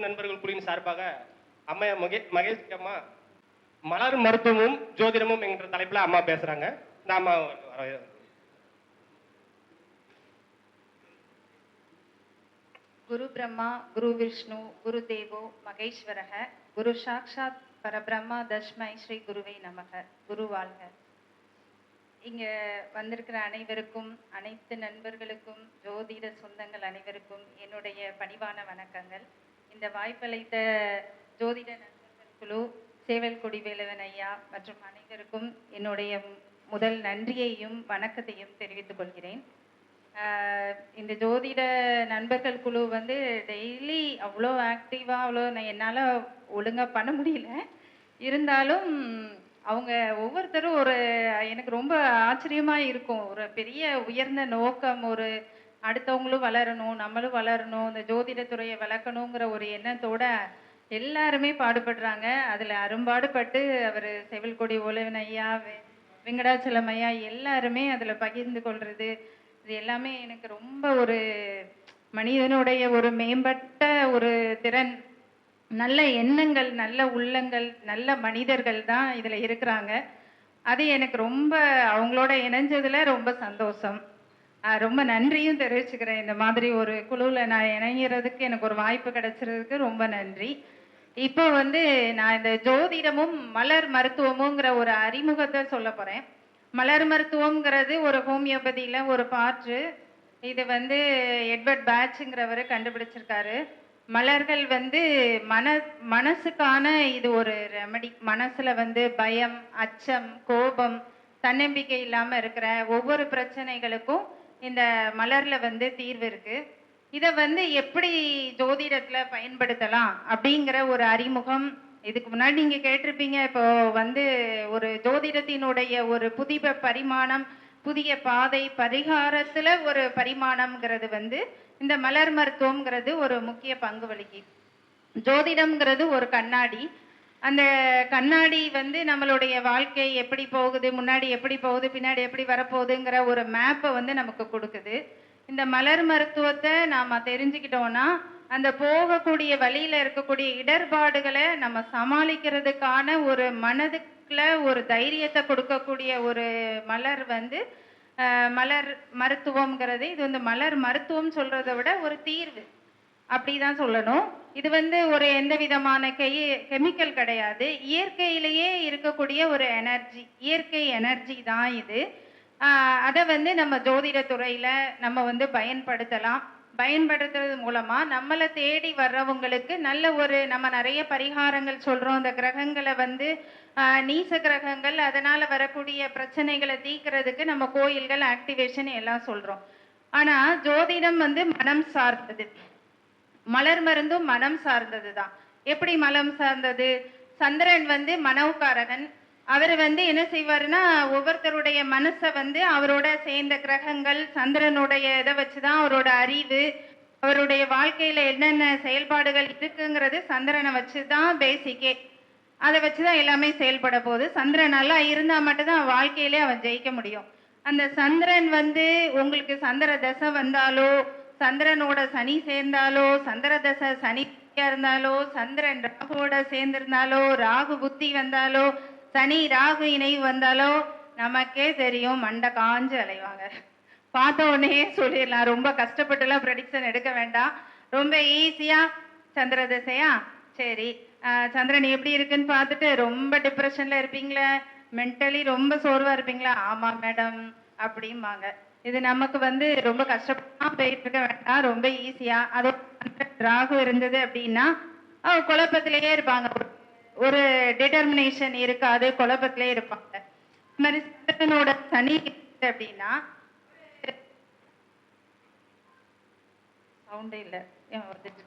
நண்பர்கள் குழுவின் சார்பாக அம்மையா மகே மகேஷ் அம்மா மலர் மருத்துவமும் ஜோதிடமும் என்ற தலைப்புல அம்மா பேசுறாங்க. இந்த அம்மா வர- குரு பிரம்மா குரு விஷ்ணு குரு தேவோ மகேஸ்வரக குரு சாக்ஷாத் பரபிரம்மா தஷ்மை ஸ்ரீ குருவை நமக. குரு வாழ்க. இங்க வந்திருக்கிற அனைவருக்கும் அனைத்து நண்பர்களுக்கும் ஜோதிட சொந்தங்கள் அனைவருக்கும் என்னுடைய பணிவான வணக்கங்கள். இந்த வாய்ப்பளித்த ஜோதிட நண்பர்கள் குழு சேவல் கொடி வேலவன் ஐயா மற்றும் அனைவருக்கும் என்னுடைய முதல் நன்றியையும் வணக்கத்தையும் தெரிவித்துக் கொள்கிறேன். இந்த ஜோதிட நண்பர்கள் குழு வந்து டெய்லி அவ்வளோ ஆக்டிவாக அவ்வளோ நான் என்னால் ஒழுங்காக பண்ண முடியல. இருந்தாலும் அவங்க ஒவ்வொருத்தரும் ஒரு எனக்கு ரொம்ப ஆச்சரியமாக இருக்கும். ஒரு பெரிய உயர்ந்த நோக்கம் ஒரு அடுத்தவங்களும் வளரணும் நம்மளும் வளரணும் இந்த ஜோதிடத்துறையை வளர்க்கணுங்கிற ஒரு எண்ணத்தோட எல்லாருமே பாடுபடுறாங்க. அதில் அரும்பாடுபட்டு அவர் செவில்கொடி ஓலவன் ஐயா வெங்கடாச்சலம் ஐயா எல்லாருமே அதில் பகிர்ந்து கொள்வது இது எல்லாமே எனக்கு ரொம்ப ஒரு மனிதனுடைய ஒரு மேம்பட்ட ஒரு திறன். நல்ல எண்ணங்கள் நல்ல உள்ளங்கள் நல்ல மனிதர்கள் தான் இதில் இருக்கிறாங்க. அது எனக்கு ரொம்ப அவங்களோட இணைஞ்சதில் ரொம்ப சந்தோஷம். ரொம்ப நன்றியும் தெரிவிச்சுக்கிறேன். இந்த மாதிரி ஒரு குழுவில் நான் இணைகிறதுக்கு எனக்கு ஒரு வாய்ப்பு கிடைச்சிருக்கு ரொம்ப நன்றி. இப்போ வந்து நான் இந்த ஜோதிடமும் மலர் மருத்துவமுங்கிற ஒரு அறிமுகத்தை சொல்ல போகிறேன் மலர் மருத்துவம்ங்கிறது ஒரு ஹோமியோபதியில் ஒரு பாற்று இது வந்து எட்வர்ட் பேட்சுங்கிறவர் கண்டுபிடிச்சிருக்காரு. மலர்கள் வந்து மன மனசுக்கான இது ஒரு ரெமடி மனசில் வந்து பயம் அச்சம் கோபம் தன்னம்பிக்கை இல்லாமல் இருக்கிற ஒவ்வொரு பிரச்சனைகளுக்கும் இந்த மலரில் வந்து தீர்வு இருக்குது இதை வந்து எப்படி ஜோதிடத்தில் பயன்படுத்தலாம் அப்படிங்கிற ஒரு அறிமுகம். இதுக்கு முன்னாடி நீங்கள் கேட்டிருப்பீங்க இப்போ வந்து ஒரு ஜோதிடத்தினுடைய ஒரு புதிய பரிமாணம் புதிய பாதை பரிகாரத்தில் ஒரு பரிமாணம்ங்கிறது வந்து இந்த மலர் மருத்துவம்ங்கிறது ஒரு முக்கிய பங்கு வலிக்கு ஜோதிடம்ங்கிறது ஒரு கண்ணாடி அந்த கண்ணாடி வந்து நம்மளுடைய வாழ்க்கை எப்படி போகுது முன்னாடி எப்படி போகுது பின்னாடி எப்படி வரப்போகுதுங்கிற ஒரு மேப்பை வந்து நமக்கு கொடுக்குது. இந்த மலர் மருத்துவத்தை நாம் தெரிஞ்சுக்கிட்டோம்னா அந்த போகக்கூடிய வழியில் இருக்கக்கூடிய இடர்பாடுகளை நம்ம சமாளிக்கிறதுக்கான ஒரு மனதுக்குள்ள ஒரு தைரியத்தை கொடுக்கக்கூடிய ஒரு மலர் வந்து மலர் மருத்துவம்ங்கிறது. இது வந்து மலர் மருத்துவம் சொல்கிறத விட ஒரு தீர்வு. அப்படி தான் சொல்லணும். இது வந்து ஒரு எந்த விதமான கெய் கெமிக்கல் கிடையாது. இயற்கையிலேயே இருக்கக்கூடிய ஒரு எனர்ஜி இயற்கை எனர்ஜி தான் இது. அதை வந்து நம்ம ஜோதிட துறையில் நம்ம வந்து பயன்படுத்தலாம். பயன்படுத்துறது மூலமாக நம்மளை தேடி வர்றவங்களுக்கு நல்ல ஒரு நம்ம நிறைய பரிகாரங்கள் சொல்கிறோம் இந்த கிரகங்களை வந்து நீச கிரகங்கள் அதனால் வரக்கூடிய பிரச்சனைகளை தீக்கிறதுக்கு நம்ம கோயில்கள் ஆக்டிவேஷன் எல்லாம் சொல்கிறோம் ஆனால் ஜோதிடம் வந்து மனம் சார்ந்தது. மலர் மருந்தும் மனம் சார்ந்தது தான் எப்படி மலம் சார்ந்தது? சந்திரன் வந்து மனவுக்காரகன் அவர் வந்து என்ன செய்வாருன்னா ஒவ்வொருத்தருடைய மனசை வந்து அவரோட சேர்ந்த கிரகங்கள் சந்திரனுடைய இதை வச்சு தான் அவரோட அறிவு அவருடைய வாழ்க்கையில் என்னென்ன செயல்பாடுகள் இருக்குங்கிறது சந்திரனை வச்சு தான் பேசிக்கே அதை வச்சு தான் எல்லாமே செயல்பட போகுது. சந்திரன் நல்லா இருந்தால் மட்டும்தான் வாழ்க்கையிலே அவன் ஜெயிக்க முடியும். அந்த சந்திரன் வந்து உங்களுக்கு சந்திர தசை வந்தாலோ சந்திரனோட சனி சேர்ந்தாலோ சந்திர தசை சனியா இருந்தாலோ சந்திரன் ராகுவோட சேர்ந்திருந்தாலோ ராகு புத்தி வந்தாலோ சனி ராகு இணைவு வந்தாலோ நமக்கே தெரியும் மண்டை காஞ்சு அலைவாங்க. பார்த்த உடனே சொல்லிடலாம். ரொம்ப கஷ்டப்பட்டுலாம் ப்ரெடிக்ஷன் எடுக்க வேண்டாம். ரொம்ப ஈஸியா சந்திர தசையா சரி சந்திரன் எப்படி இருக்குன்னு பார்த்துட்டு ரொம்ப டிப்ரெஷன்ல இருப்பீங்களே. மென்டலி ரொம்ப சோர்வா இருப்பீங்களா. ஆமா மேடம் அப்படிம்பாங்க. இது நமக்கு வந்து ரொம்ப கஷ்டமாக போயிட்டு இருக்க வேண்டாம் ரொம்ப ஈஸியா அதோ ராகு இருந்தது அப்படின்னா அவங்க குழப்பத்திலேயே இருப்பாங்க. ஒரு டிட்டர்மினேஷன் இருக்காது குழப்பத்திலே இருப்பாங்க. இந்த மாதிரி சந்திரனோட சனி இருந்தது அப்படின்னா சவுண்டே இல்லை. வந்துட்டு?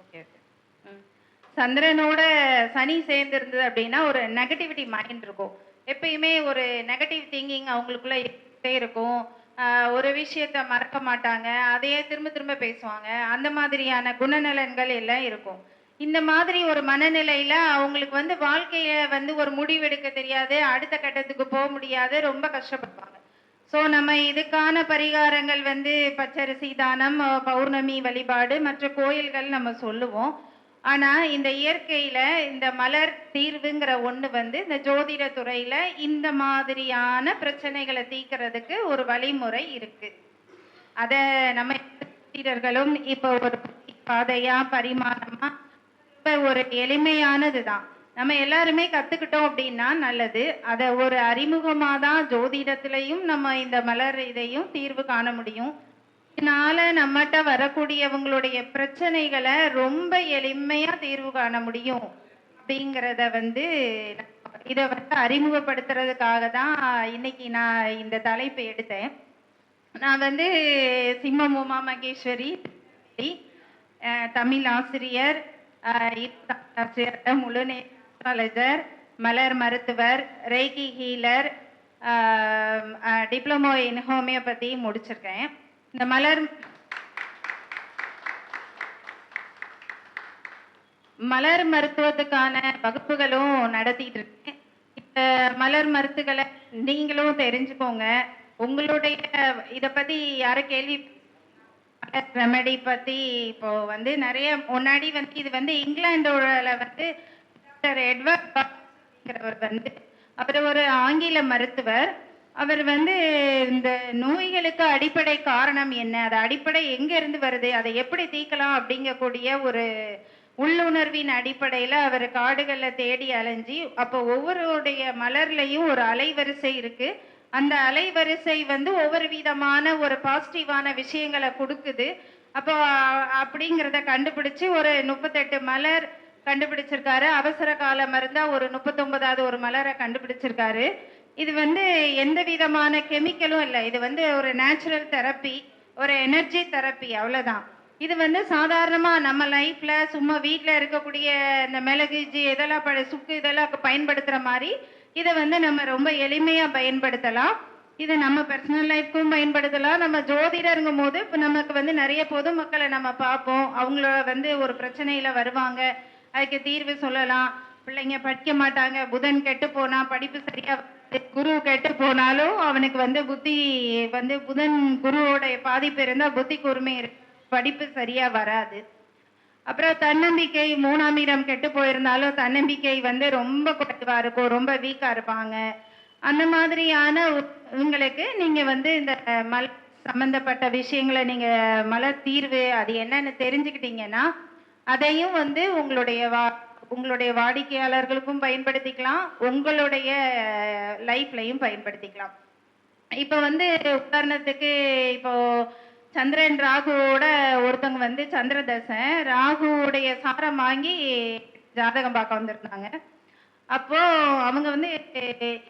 ஓகே ஓகே ம். சந்திரனோட சனி சேர்ந்து இருந்தது அப்படின்னா ஒரு நெகட்டிவிட்டி மைண்ட் இருக்கும். எப்பயுமே ஒரு நெகட்டிவ் திங்கிங் அவங்களுக்குள்ள இருந்துட்டே இருக்கும். ஒரு விஷயத்த மறக்க மாட்டாங்க. அதையே திரும்ப திரும்ப பேசுவாங்க. அந்த மாதிரியான குணநலன்கள் எல்லாம் இருக்கும். இந்த மாதிரி ஒரு மனநிலையில அவங்களுக்கு வந்து வாழ்க்கைய வந்து ஒரு முடிவெடுக்க தெரியாது. அடுத்த கட்டத்துக்கு போக முடியாது. ரொம்ப கஷ்டப்படுவாங்க. ஸோ நம்ம இதுக்கான பரிகாரங்கள் வந்து பச்சரிசி தானம் பௌர்ணமி வழிபாடு மற்ற கோயில்கள் நம்ம சொல்லுவோம். ஆனால் இந்த இயற்கையில் இந்த மலர் தீர்வுங்கிற ஒன்று வந்து இந்த ஜோதிட துறையில் இந்த மாதிரியான பிரச்சனைகளை தீர்க்கறதுக்கு ஒரு வழிமுறை இருக்குது அதை நம்ம ஜோதிடர்களும் இப்போ ஒரு பாதையாக பரிமாணமாக இப்போ ஒரு எளிமையானது தான் நம்ம எல்லாருமே கற்றுக்கிட்டோம் அப்படின்னா நல்லது. அதை ஒரு அறிமுகமாக தான் ஜோதிடத்துலையும் நம்ம இந்த மலர் இதையும் தீர்வு காண முடியும். இதனால நம்மகிட்ட வரக்கூடியவங்களுடைய பிரச்சனைகளை ரொம்ப எளிமையா தீர்வு காண முடியும். அப்படிங்கிறத வந்து இதை வந்து அறிமுகப்படுத்துறதுக்காக தான் இன்னைக்கு நான் இந்த தலைப்பை எடுத்தேன். நான் வந்து சிம்மம் உமா மகேஸ்வரி தமிழ் ஆசிரியர் அஹ், ஆசிரியர் முழு மலர் மருத்துவர் reiki healer diploma in homeopathy முடிச்சிருக்கேன். இந்த மலர் மலர் மருத்துவத்துக்கான வகுப்புகளும் நடத்திட்டு இருக்கேன். இந்த மலர் மருத்துகளை நீங்களும் தெரிஞ்சுக்கோங்க. உங்களுடைய இதை பத்தி யாரும் கேள்வி ரெமெடி பத்தி இப்போ வந்து நிறைய முன்னாடி வந்து இது வந்து இங்கிலாந்தோட வந்து டாக்டர் எட்வர்ட் வந்து அவர் ஒரு ஆங்கில மருத்துவர். அவர் வந்து இந்த நோய்களுக்கு அடிப்படை காரணம் என்ன? அது அடிப்படை எங்கேருந்து வருது? அதை எப்படி தீர்க்கலாம் அப்படிங்கக்கூடிய ஒரு உள்ளுணர்வின் அடிப்படையில் அவர் காடுகளை தேடி அலைஞ்சி அப்போ ஒவ்வொருடைய மலர்லையும் ஒரு அலைவரிசை இருக்குது அந்த அலைவரிசை வந்து ஒவ்வொரு விதமான ஒரு பாசிட்டிவான விஷயங்களை கொடுக்குது. அப்போ அப்படிங்கிறத கண்டுபிடிச்சு ஒரு முப்பத்தெட்டு மலர் கண்டுபிடிச்சிருக்காரு. அவசர கால மருந்தா ஒரு முப்பத்தொன்பதாவது ஒரு மலரை கண்டுபிடிச்சிருக்காரு. இது வந்து எந்த விதமான கெமிக்கலும் இல்லை. இது வந்து ஒரு நேச்சுரல் தெரப்பி ஒரு எனர்ஜி தெரப்பி அவ்வளோதான் இது வந்து சாதாரணமாக நம்ம லைஃப்பில் சும்மா வீட்டில் இருக்கக்கூடிய இந்த மிளகு ஜி இதெல்லாம் ப- சுக்கு இதெல்லாம் பயன்படுத்துகிற மாதிரி இதை வந்து நம்ம ரொம்ப எளிமையாக பயன்படுத்தலாம். இதை நம்ம பர்சனல் லைஃப்க்கும் பயன்படுத்தலாம். நம்ம ஜோதிடருங்கும் போது இப்போ நமக்கு வந்து நிறைய பொதுமக்களை நம்ம பார்ப்போம். அவங்களோட வந்து ஒரு பிரச்சனையில் வருவாங்க. அதுக்கு தீர்வு சொல்லலாம். பிள்ளைங்க படிக்க மாட்டாங்க. புதன் கெட்டு போனா படிப்பு சரியா குரு கெட்டு போனாலும் அவனுக்கு வந்து புத்தி வந்து புதன் குருவோட பாதிப்பு இருந்தா புத்தி கூர்மை படிப்பு சரியா வராது. அப்புறம் தன்னம்பிக்கை மூணாம் இடம் கெட்டு போயிருந்தாலும் தன்னம்பிக்கை வந்து ரொம்ப குறைவா இருக்கும். ரொம்ப வீக்கா இருப்பாங்க. அந்த மாதிரியான உங்களுக்கு நீங்க வந்து இந்த மல சம்பந்தப்பட்ட விஷயங்களை நீங்க மல தீர்வு அது என்னன்னு தெரிஞ்சுக்கிட்டீங்கன்னா அதையும் வந்து உங்களுடைய வா உங்களுடைய வாடிக்கையாளர்களுக்கும் பயன்படுத்திக்கலாம் உங்களுடைய லைஃப்லையும் பயன்படுத்திக்கலாம். இப்போ வந்து உதாரணத்துக்கு இப்போ சந்திரன் ராகுவோட ஒருத்தவங்க வந்து சந்திர தசை ராகுவுடைய சாரம் வாங்கி ஜாதகம் பார்க்க வந்திருந்தாங்க. அப்போ அவங்க வந்து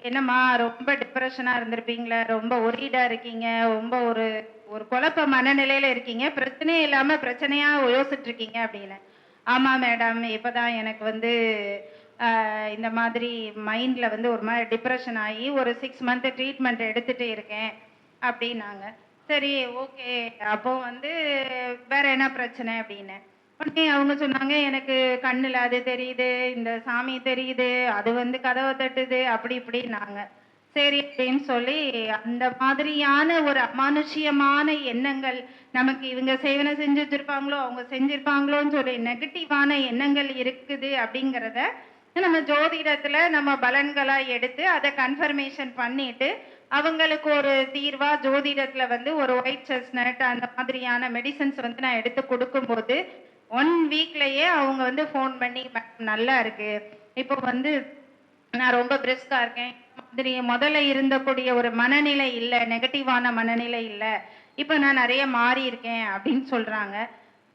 என்னம்மா ரொம்ப டிப்ரெஷனா இருந்திருப்பீங்களே ரொம்ப ஒரீடா இருக்கீங்க ரொம்ப ஒரு ஒரு குழப்ப மனநிலையில இருக்கீங்க பிரச்சனையே இல்லாம பிரச்சனையா யோசிச்சுட்டு இருக்கீங்க அப்படின்னு. ஆமா மேடம் இப்பதான் எனக்கு வந்து இந்த மாதிரி மைண்ட்ல வந்து ஒரு மாதிரி டிப்ரெஷன் ஆகி ஒரு சிக்ஸ் மந்த் ட்ரீட்மெண்ட் எடுத்துட்டு இருக்கேன் அப்படின்னாங்க. சரி ஓகே அப்போ வந்து வேற என்ன பிரச்சனை அப்படின்னு? உடனே அவங்க சொன்னாங்க எனக்கு கண்ணுல அது தெரியுது இந்த சாமி தெரியுது அது வந்து கதவை தட்டுது அப்படி இப்படின்னாங்க. சரி அப்படின்னு சொல்லி அந்த மாதிரியான ஒரு அமானுஷ்யமான எண்ணங்கள் நமக்கு இவங்க சேவனை செஞ்சு வச்சிருப்பாங்களோ அவங்க செஞ்சிருப்பாங்களோன்னு சொல்லி நெகட்டிவான எண்ணங்கள் இருக்குது அப்படிங்கிறத நம்ம ஜோதிடத்துல நம்ம பலன்களா எடுத்து அதை கன்ஃபர்மேஷன் பண்ணிட்டு அவங்களுக்கு ஒரு தீர்வா ஜோதிடத்துல வந்து ஒரு ஒயிட் செஸ்னட் அந்த மாதிரியான மெடிசன்ஸ் வந்து நான் எடுத்து கொடுக்கும்போது ஒன் வீக்லயே அவங்க வந்து ஃபோன் பண்ணி நல்லா இருக்கு. இப்போ வந்து நான் ரொம்ப பிரிஸ்கா இருக்கேன். மாதிரி முதல்ல இருந்தக்கூடிய ஒரு மனநிலை இல்லை நெகட்டிவான மனநிலை இல்லை. இப்போ நான் நிறைய மாறி இருக்கேன் அப்படின்னு சொல்றாங்க.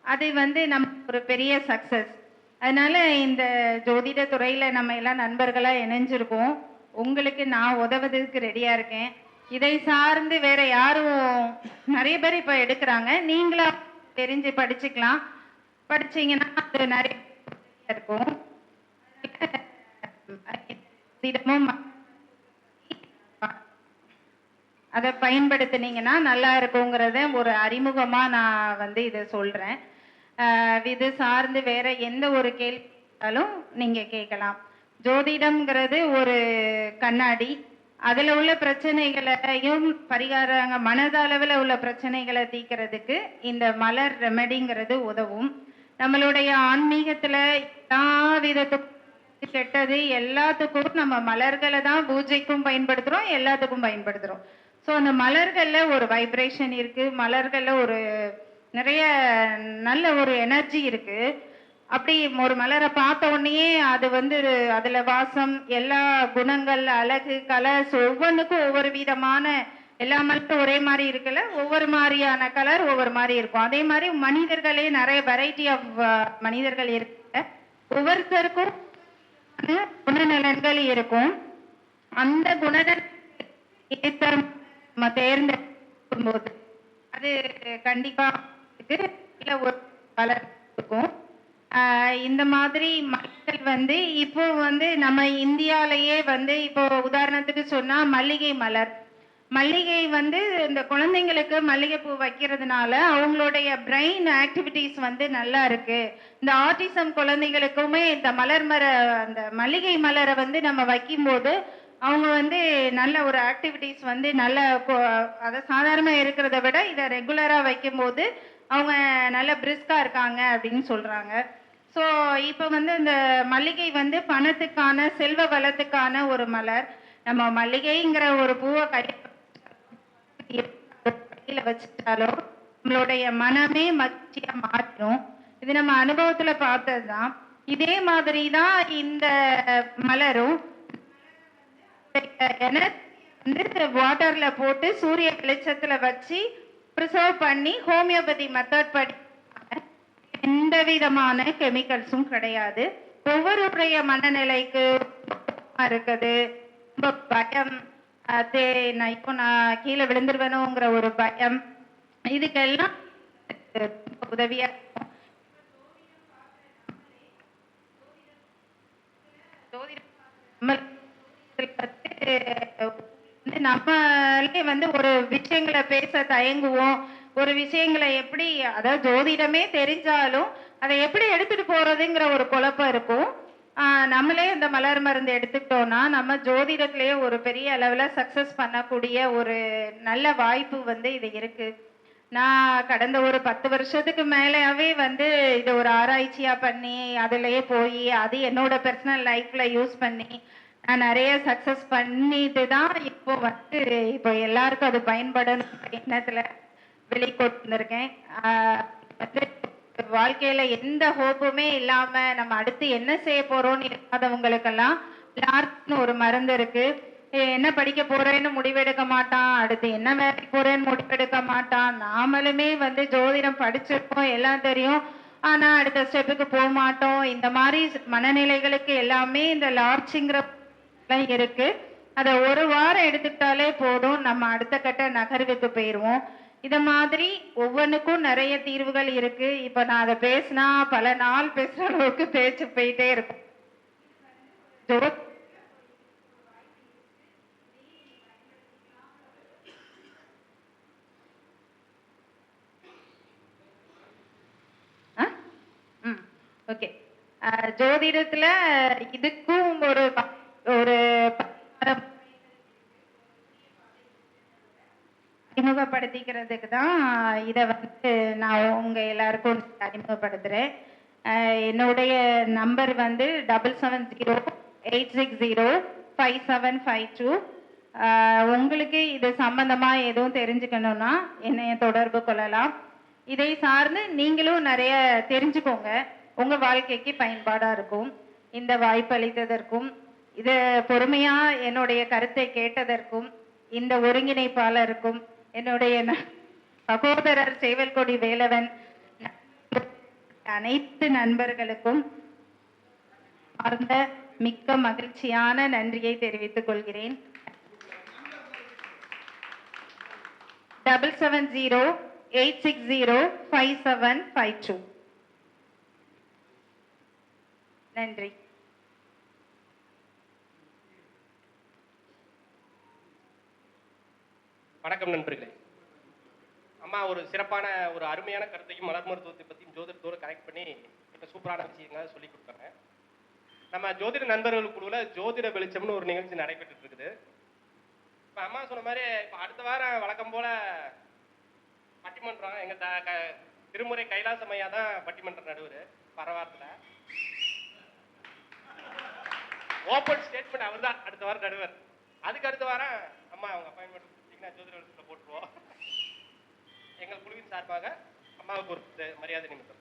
அது வந்து நம் ஒரு பெரிய சக்சஸ் அதனால இந்த ஜோதிட துறையில நம்ம எல்லாம் நண்பர்களாக இணைஞ்சிருக்கோம். உங்களுக்கு நான் உதவுறதுக்கு ரெடியாக இருக்கேன். இதை சார்ந்து வேற யாரும் நிறைய பேர் இப்போ எடுக்கிறாங்க. நீங்களா தெரிஞ்சு படிச்சுக்கலாம். படிச்சீங்கன்னா அது நிறைய இருக்கும். தினமும் அதை பயன்படுத்தினீங்கன்னா நல்லா இருக்குங்கிறத ஒரு அறிமுகமாக நான் வந்து இதை சொல்கிறேன் இது சார்ந்து வேற எந்த ஒரு கேள்விகளும் நீங்கள் கேட்கலாம். ஜோதிடம்ங்கிறது ஒரு கண்ணாடி. அதில் உள்ள பிரச்சனைகளையும் பரிகாரங்க மனதளவில் உள்ள பிரச்சனைகளை தீக்கிறதுக்கு இந்த மலர் ரெமெடிங்கிறது உதவும். நம்மளுடைய ஆன்மீகத்தில் எல்லா விதத்துக்கும் கெட்டது எல்லாத்துக்கும் நம்ம மலர்களை தான் பூஜைக்கும் பயன்படுத்துகிறோம் எல்லாத்துக்கும் பயன்படுத்துகிறோம் ஸோ அந்த மலர்களில் ஒரு வைப்ரேஷன் இருக்குது மலர்களில் ஒரு நிறைய நல்ல ஒரு எனர்ஜி இருக்குது அப்படி ஒரு மலரை பார்த்த உடனேயே அது வந்து அதில் வாசம் எல்லா குணங்கள் அழகு கலர்ஸ் ஒவ்வொன்றுக்கும் ஒவ்வொரு விதமான எல்லா மலரும் ஒரே மாதிரி இருக்குல்ல? ஒவ்வொரு மாதிரியான கலர் ஒவ்வொரு மாதிரி இருக்கும். அதே மாதிரி மனிதர்களே நிறைய வெரைட்டி ஆஃப் மனிதர்கள் இருக்கு ஒவ்வொருத்தருக்கும் குணநலன்கள் இருக்கும். அந்த குணநலன் ஏற்ற நம்ம தேர்ந்தெடுக்கும் போது அது கண்டிப்பா நல்ல ஒரு பலன் இருக்கும். ஆஹ் இந்த மாதிரி மக்கள் வந்து இப்போ வந்து நம்ம இந்தியாலயே வந்து இப்போ உதாரணத்துக்கு சொன்னால் மல்லிகை மலர். மல்லிகை வந்து இந்த குழந்தைங்களுக்கு மல்லிகைப்பூ வைக்கிறதுனால அவங்களுடைய பிரெயின் ஆக்டிவிட்டீஸ் வந்து நல்லா இருக்கு. இந்த ஆர்டிசம் குழந்தைகளுக்குமே இந்த மலர் மர அந்த மல்லிகை மலரை வந்து நம்ம வைக்கும்போது அவங்க வந்து நல்ல ஒரு ஆக்டிவிட்டிஸ் வந்து நல்ல அதை சாதாரணமாக இருக்கிறத விட இதை ரெகுலராக வைக்கும்போது அவங்க நல்ல பிரிஸ்காக இருக்காங்க அப்படின்னு சொல்கிறாங்க ஸோ இப்போ வந்து இந்த மல்லிகை வந்து பணத்துக்கான செல்வ வளத்துக்கான ஒரு மலர். நம்ம மல்லிகைங்கிற ஒரு பூவை கை வச்சுட்டாலோ நம்மளுடைய மனமே மகிழ்ச்சியாக மாற்றும் இது நம்ம அனுபவத்துல பார்த்ததுதான். இதே மாதிரி தான் இந்த மலரும் வந்து வாட்டர்ல போட்டு சூரிய வெளிச்சத்துல வச்சு ப்ரிசர்வ் பண்ணி ஹோமியோபதி மெத்தட் படி எந்த விதமான கெமிக்கல்ஸும் கிடையாது. ஒவ்வொருடைய மனநிலைக்கு இருக்குது. ரொம்ப பயம் அது நான் இப்போ நான் கீழே விழுந்துருவேணுங்கிற ஒரு பயம். இதுக்கெல்லாம் உதவியா இருக்கும். ஜோதிடம் வந்து நம்மளே வந்து ஒரு விஷயங்களை பேச தயங்குவோம். ஒரு விஷயங்களை எப்படி அதாவது ஜோதிடமே தெரிஞ்சாலும் அதை எப்படி எடுத்துட்டு போறதுங்கிற ஒரு குழப்பம் இருக்கும். நம்மளே இந்த மலர் மருந்து எடுத்துக்கிட்டோம்னா நம்ம ஜோதிடத்திலேயே ஒரு பெரிய அளவில் சக்ஸஸ் பண்ணக்கூடிய ஒரு நல்ல வாய்ப்பு வந்து இது இருக்கு. நான் கடந்த ஒரு பத்து வருஷத்துக்கு மேலேயாவே வந்து இதை ஒரு ஆராய்ச்சியாக பண்ணி அதுலேயே போய் அது என்னோட பர்சனல் லைஃப்பில் யூஸ் பண்ணி நான் நிறைய சக்சஸ் பண்ணிட்டு தான் இப்போ வந்து இப்போ எல்லாருக்கும் அது பயன்படணும் எண்ணத்துல வெளிக்கொண்டிருக்கேன் ஆஹ் வந்து வாழ்க்கையில எந்த ஹோப்புமே இல்லாம நம்ம அடுத்து என்ன செய்ய போறோம்னு இல்லாதவங்களுக்கெல்லாம் லார்க்னு ஒரு மருந்து இருக்கு. என்ன படிக்க போறேன்னு முடிவெடுக்க மாட்டான் அடுத்து என்ன வேலைக்கு போறேன்னு முடிவெடுக்க மாட்டான். நாமளுமே வந்து ஜோதிடம் படிச்சிருக்கோம் எல்லாம் தெரியும். ஆனா அடுத்த ஸ்டெப்புக்கு போக மாட்டோம். இந்த மாதிரி மனநிலைகளுக்கு எல்லாமே இந்த லார்ச்சிங்கிற இருக்கு. அதை ஒரு வாரம் எடுத்துக்கிட்டாலே போதும். நம்ம அடுத்த கட்ட நகர்வுக்கு போயிடுவோம் இத மாதிரி ஒவ்வொன்றுக்கும் நிறைய தீர்வுகள் இருக்கு. இப்ப நான் அதை பேசினா பல நாள் பேசுற அளவுக்கு பேச்சு போயிட்டே இருக்கும். ஓகே. ஜோதிடத்துல இதுக்கும் ஒரு ஒரு அறிமுகப்படுத்திக்கிறதுக்கு தான் இதை வந்து நான் உங்கள் எல்லாருக்கும் அறிமுகப்படுத்துகிறேன் என்னுடைய நம்பர் வந்து double seven zero eight six zero five seven five two உங்களுக்கு இது சம்மந்தமாக எதுவும் தெரிஞ்சுக்கணும்னா என்னைய தொடர்பு கொள்ளலாம். இதை சார்ந்து நீங்களும் நிறைய தெரிஞ்சுக்கோங்க. உங்கள் வாழ்க்கைக்கு பயன்பாடாக இருக்கும். இந்த வாய்ப்பளித்ததற்கும் இது பொறுமையா என்னுடைய கருத்தை கேட்டதற்கும் இந்த ஒருங்கிணைப்பாளருக்கும் என்னுடைய ந- சகோதரர் சேவல்கொடி வேலவன் அனைத்து நண்பர்களுக்கும் ஆர்ந்த மிக்க மகிழ்ச்சியான நன்றியை தெரிவித்துக் கொள்கிறேன். Double seven zero eight six zero five seven five two நன்றி. வணக்கம் நண்பர்களே. அம்மா ஒரு சிறப்பான ஒரு அருமையான கருத்தையும் மலர் மருத்துவத்தை பற்றியும் ஜோதிடத்தோடு கனெக்ட் பண்ணி இப்போ சூப்பரான விஷயங்களை சொல்லி கொடுத்தாங்க. நம்ம ஜோதிட நண்பர்கள் குழுவில் ஜோதிட வெளிச்சம்னு ஒரு நிகழ்ச்சி நடைபெற்று இருக்குது. இப்போ அம்மா சொன்ன மாதிரி இப்போ அடுத்த வாரம் வழக்கம் போல பட்டிமன்றம் எங்கள் த- க- திருமுறை கைலாசமையா தான் பட்டிமன்றம் நடுவர் பரவாரத்தில் ஓப்பன் ஸ்டேட்மெண்ட் அவர் தான் அடுத்த வாரம் நடுவர். அதுக்கு அடுத்த வாரம் அம்மா அவங்க அப்பாயின்மெண்ட் நான் ஜோதிட வகுப்புல போட்டுருவோம் எங்கள் குழுவின் சார்பாக அம்மாவுக்கு ஒரு மரியாதை நிமித்தம்.